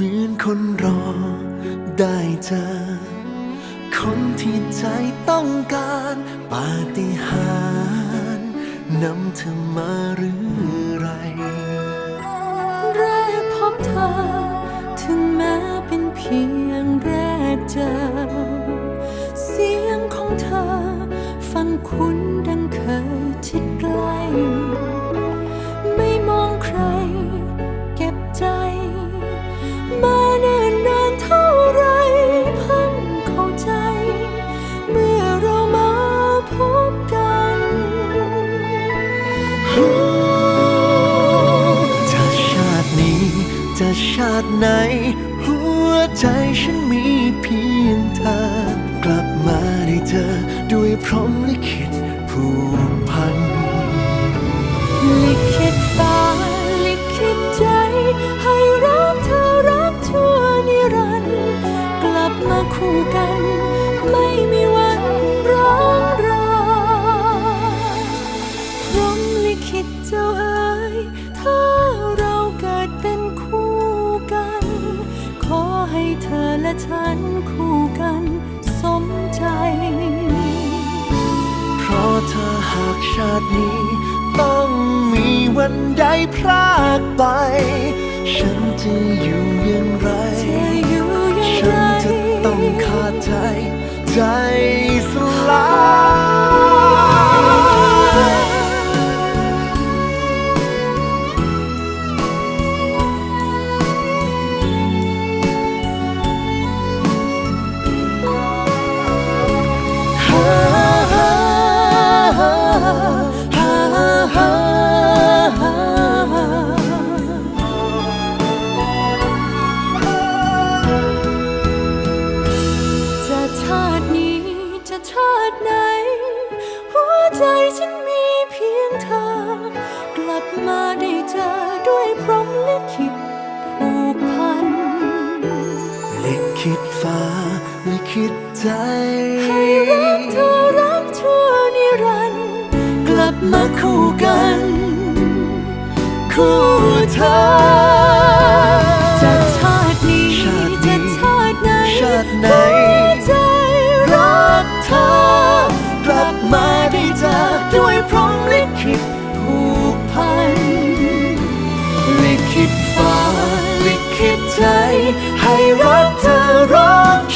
มือนคนรอได้เจอ คนที่ใจต้องการปาฏิหารนำเธอมาหรือไร แรกพบเธอ ถึงแม้เป็นเพียงแรกเจอ เสียงของเธอ ฟังคุ้นดังเคยชิดใกล้าติไหน หัวใจฉันมีเพียงเธอ กลับมาได้เธอด้วยพร้อมลิขิตผู้าตินี้ ต้องมีวันใดพรากไป ฉันจะอยู่อย่างไร ฉันจะต้องขาดใจ ใจสลาย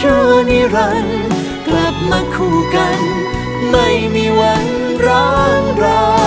ชั่วนิรันกลับมาคู่กัน ไม่มีวันร้างรา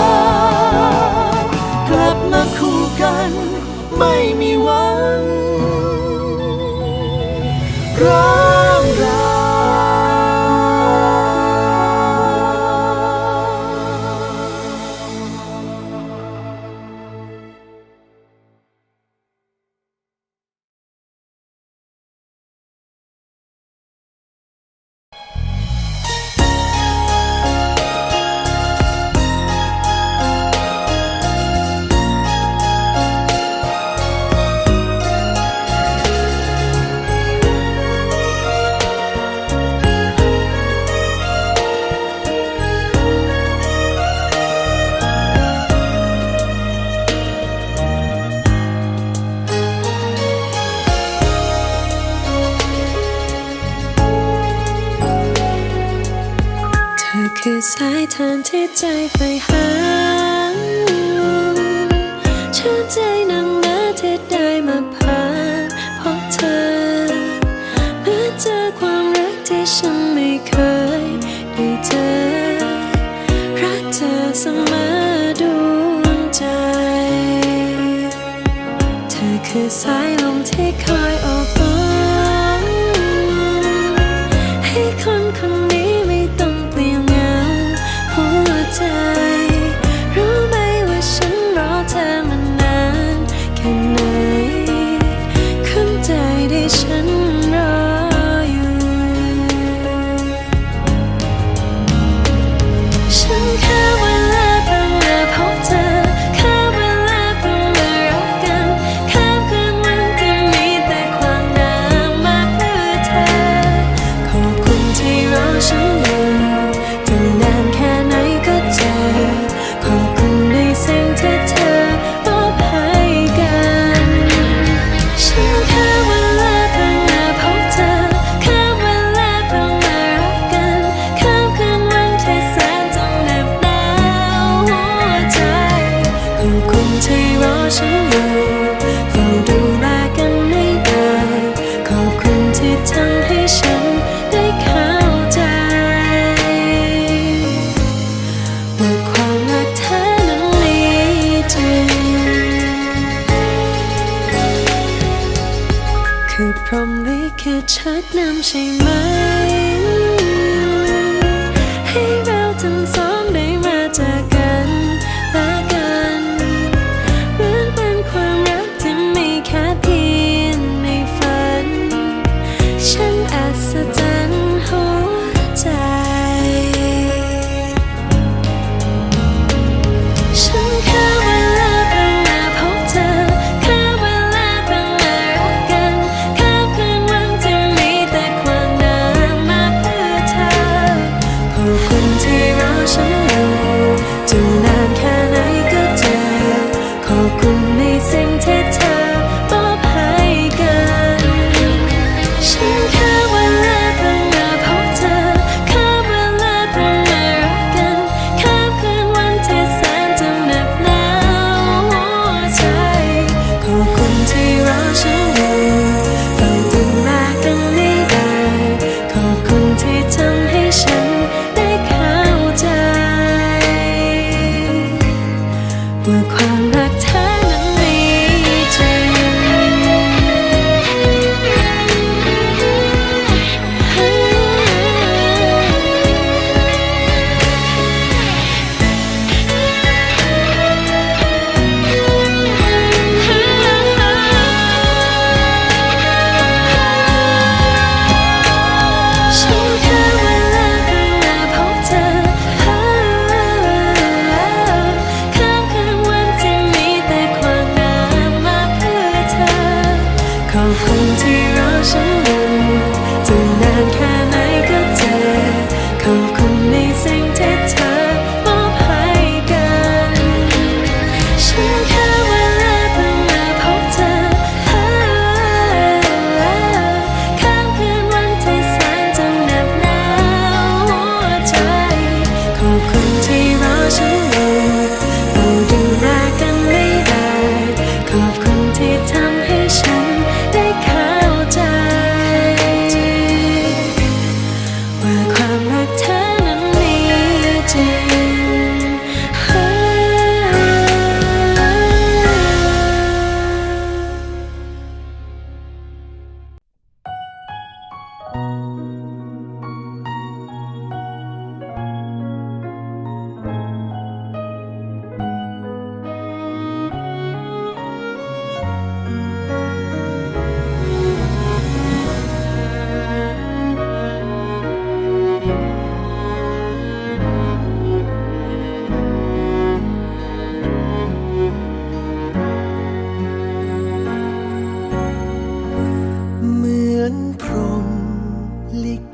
watching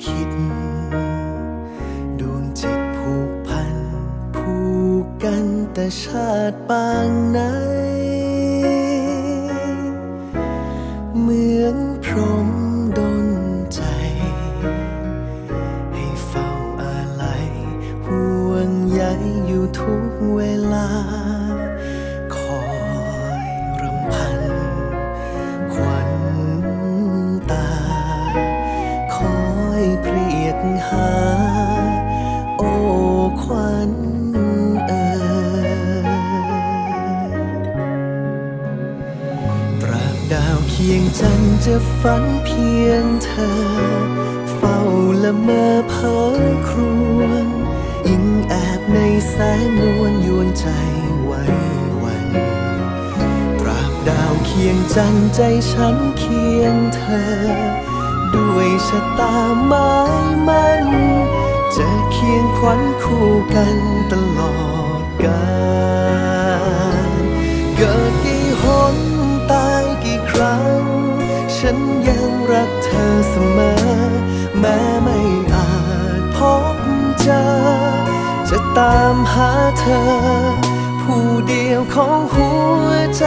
คิด ดวงจิตผูกพันผูกกันแต่ชาติบางนั้น จะฝันเพียงเธอ เฝ้าละเมอเพ้อครวญยิ่งแอบในแสงนวลยวนใจไว้วันตราบดาวเคียงจันใจฉันเคียงเธอ ด้วยชะตาไม้มันจะเคียงขวัญคู่กันตลอดกาล กเธอเสมอ แม้ไม่อาจพบเจอ จะตามหาเธอ ผู้เดียวของหัวใจ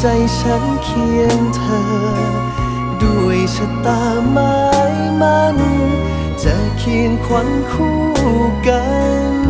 ใจฉันเคียงเธอ ด้วยชะตาไม้มัน จะเคียงขวัญคู่กัน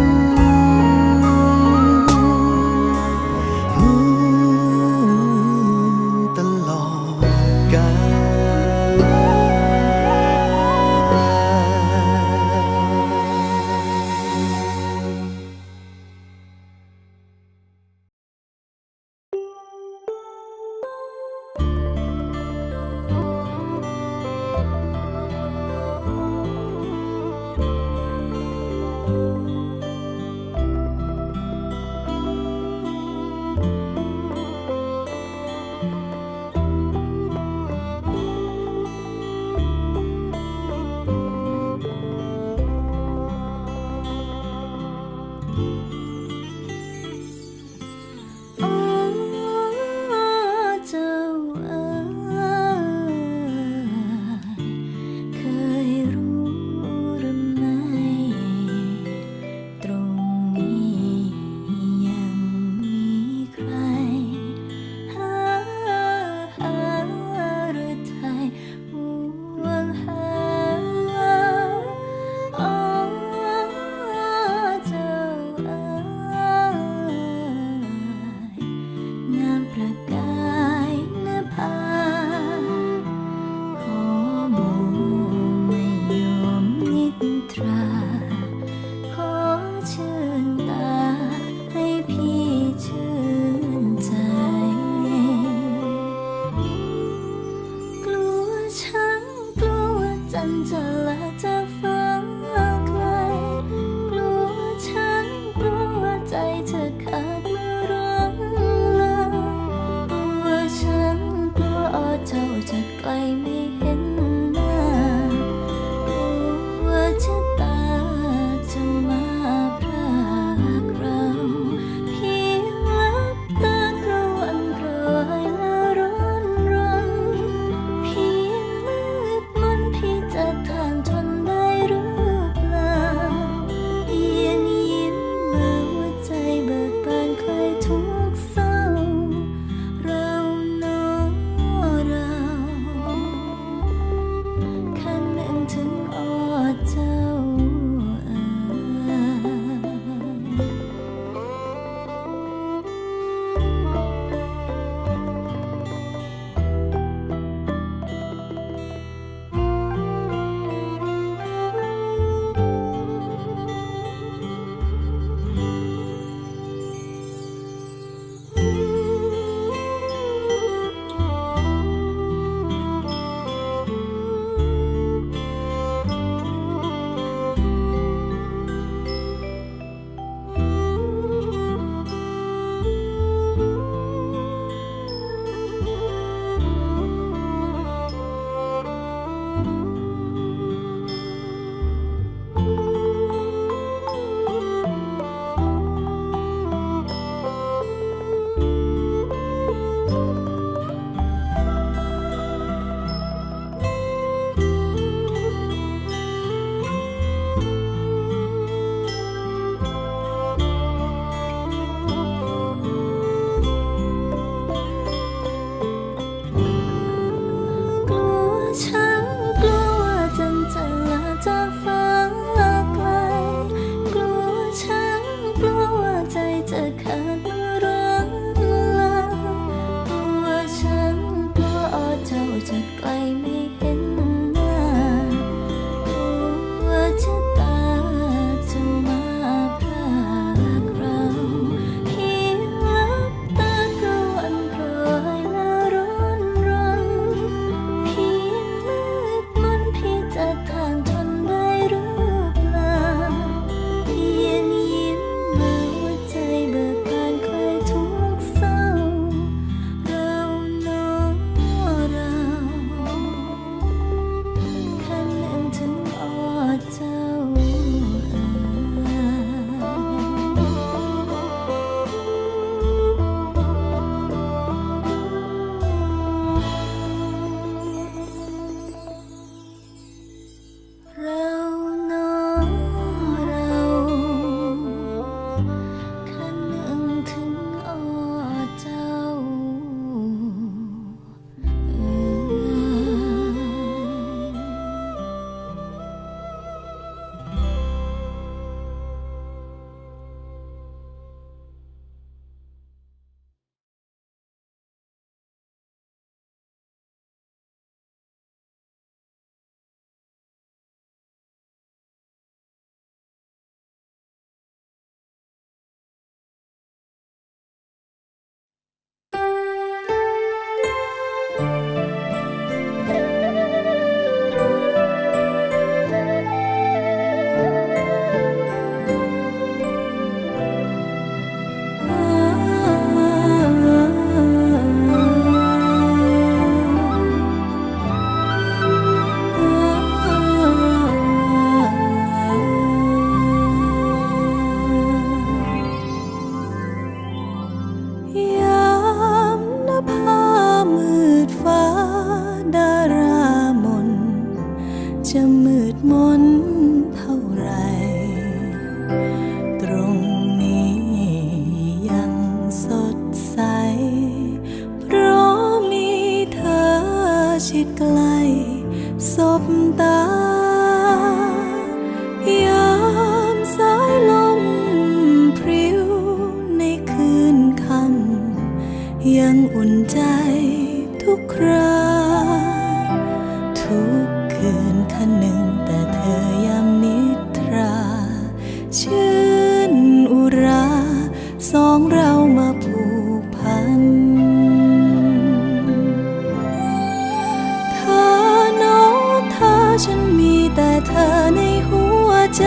แต่เธอในหัวใจ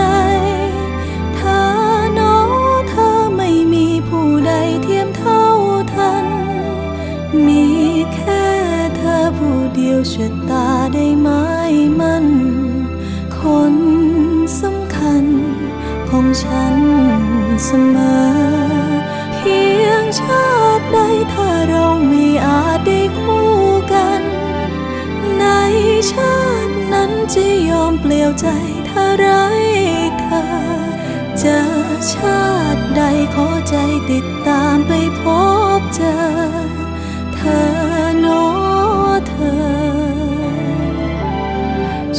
เธอโน้เธอไม่มีผู้ใดเทียมเท่าทัน มีแค่เธอผู้เดียวชะตาได้ไหมมันคนสำคัญของฉันเสมอ ไรเธอเจอชาติใดขอใจติดตามไปพบเจอ เธอโนเธอ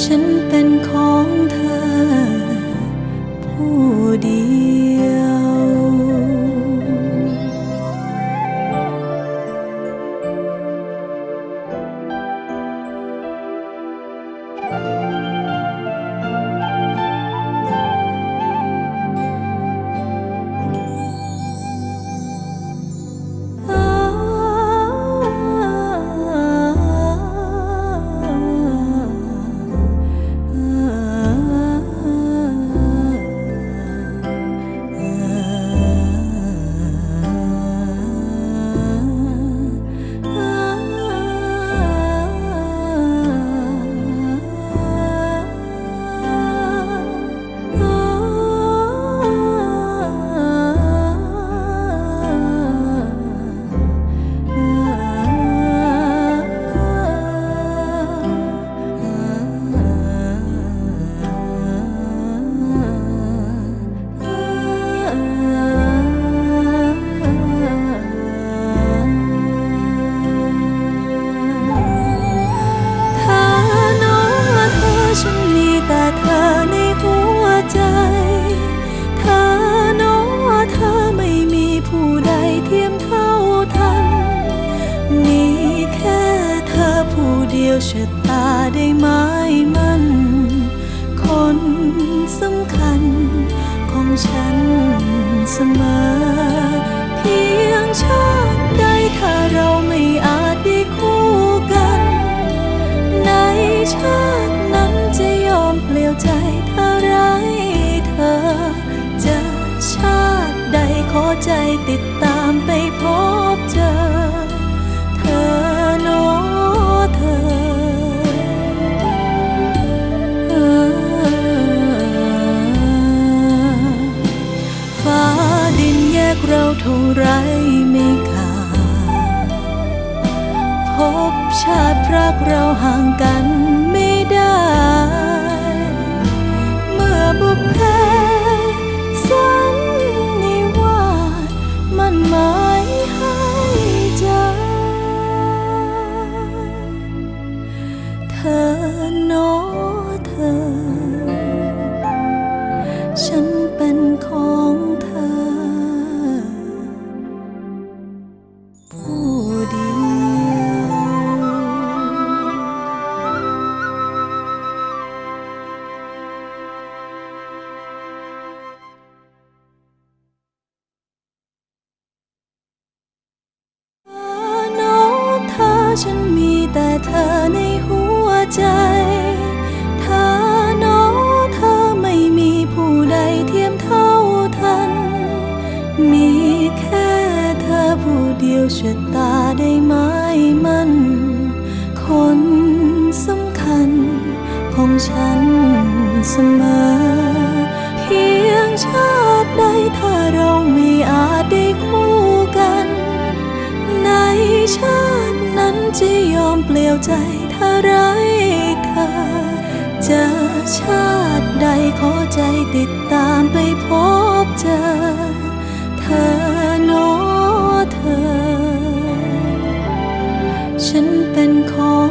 ฉันเป็นของเธอ ผู้เดียว ใดขอใจติดตามไปพบเจอ เธอโนเธอฟ้าดินแยกเราเท่าไรไม่ขาดพบชาติรักเราห่างกัน เจอชาติใดขอใจติดตามไปพบเจอ เธอโนเธอ ฉันเป็นของ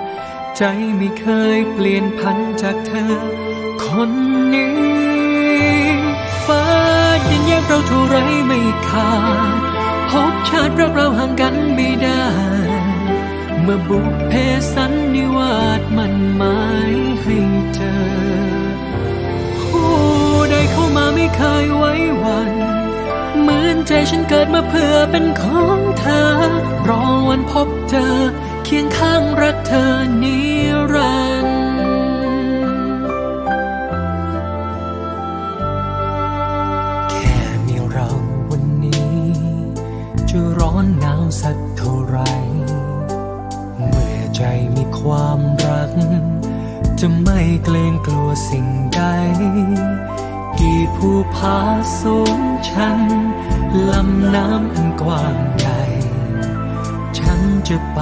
ใจไม่เคยเปลี่ยนพันจากเธอ คนนี้ฟ้าดินแยกเราเท่าไรไม่ขาดพบชาติรักเราห่างกันไม่ได้ เมื่อบุพเพสันนิวาสมันหมายให้เจอผู้ใดเข้ามาไม่เคยไว้วันเหมือนใจฉันเกิดมาเพื่อเป็นของเธอ รอวันพบเจอ คียงข้างรักเธอนิรันดร์แค่มีเราวันนี้ จะร้อนหนาวสักเท่าไร เมื่อใจมีความรัก จะไม่เกรงกลัวสิ่งใด กี่ภูผาสูงชัน ลำน้ำอันกว้างใหญ่ ฉันจะไป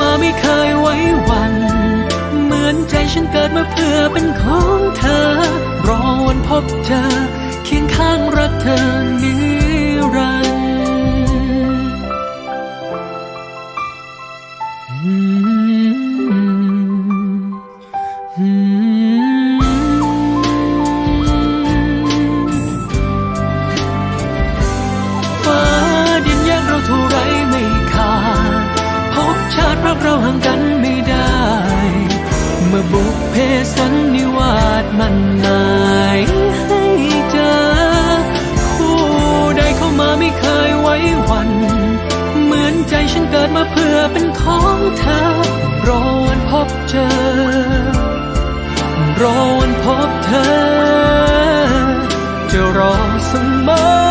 มาไม่เคยไว้วัน เหมือนใจฉันเกิดมาเพื่อเป็นของเธอ รอวันพบเธอ เคียงข้างรักเธอนี้ กเราห่างกันไม่ได้ เมื่อบุกเพสันนิวาสมันหมายให้เจอ คู่ใดเข้ามาไม่เคยไว้วัน เหมือนใจฉันเกิดมาเพื่อเป็นของเธอ รอวันพบเจอ รอวันพบเธอ จะรอเสมอ